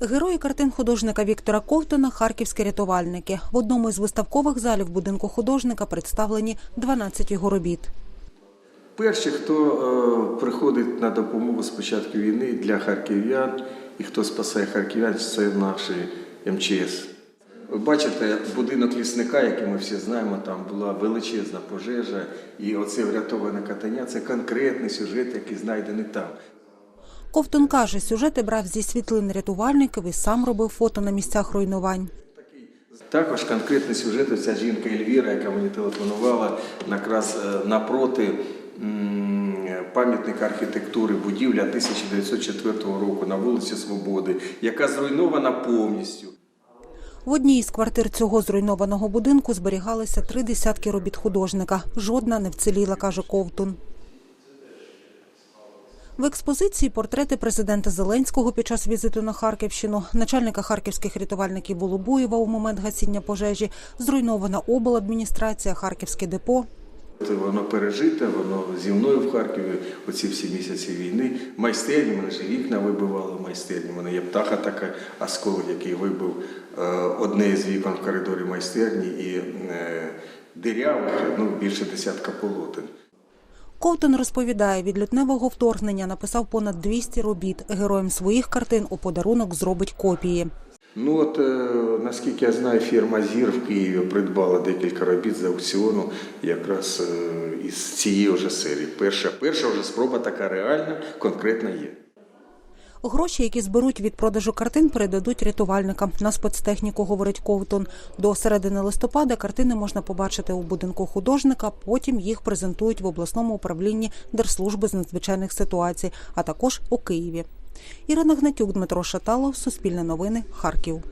Герої картин художника Віктора Ковтона харківські рятувальники. В одному із виставкових залів будинку художника представлені 12 його робіт. Перші, хто е, приходить на допомогу з початку війни для харків'ян і хто спасає харків'ян, це наші МЧС. Ви бачите, будинок лісника, який ми всі знаємо, там була величезна пожежа, і оце врятоване катання це конкретний сюжет, який знайдений там. Ковтон каже, сюжети брав зі світлин рятувальників і сам робив фото на місцях руйнувань. Також конкретний сюжет, ця жінка Ельвіра, яка мені телефонувала, якраз е, напроти пам'ятника архітектури будівля 1904 року на вулиці Свободи, яка зруйнована повністю. В одній із квартир цього зруйнованого будинку зберігалися три десятки робіт художника. Жодна не вціліла, каже Ковтун. В експозиції портрети президента Зеленського під час візиту на Харківщину, начальника харківських рятувальників Волобуєва у момент гасіння пожежі, зруйнована обладміністрація, Харківське депо. Воно пережите, воно зі мною в Харкові оці всі місяці війни. Майстерні, мене ж вікна вибивали майстерні. Мене є птаха така осколок, який вибив е, одне з вікон в коридорі майстерні і е, дирявих, ну більше десятка полотен. Ковтун розповідає, від лютневого вторгнення написав понад 200 робіт. Героям своїх картин у подарунок зробить копії. Ну от е, наскільки я знаю, фірма Зір в Києві придбала декілька робіт з аукціону якраз е, із цієї вже серії. Перша, перша вже спроба така реальна, конкретна є. Гроші, які зберуть від продажу картин, передадуть рятувальникам на спецтехніку, говорить Ковтун. До середини листопада картини можна побачити у будинку художника. Потім їх презентують в обласному управлінні Держслужби з надзвичайних ситуацій, а також у Києві. Ірина Гнатюк, Дмитро Шаталов, Суспільне новини, Харків.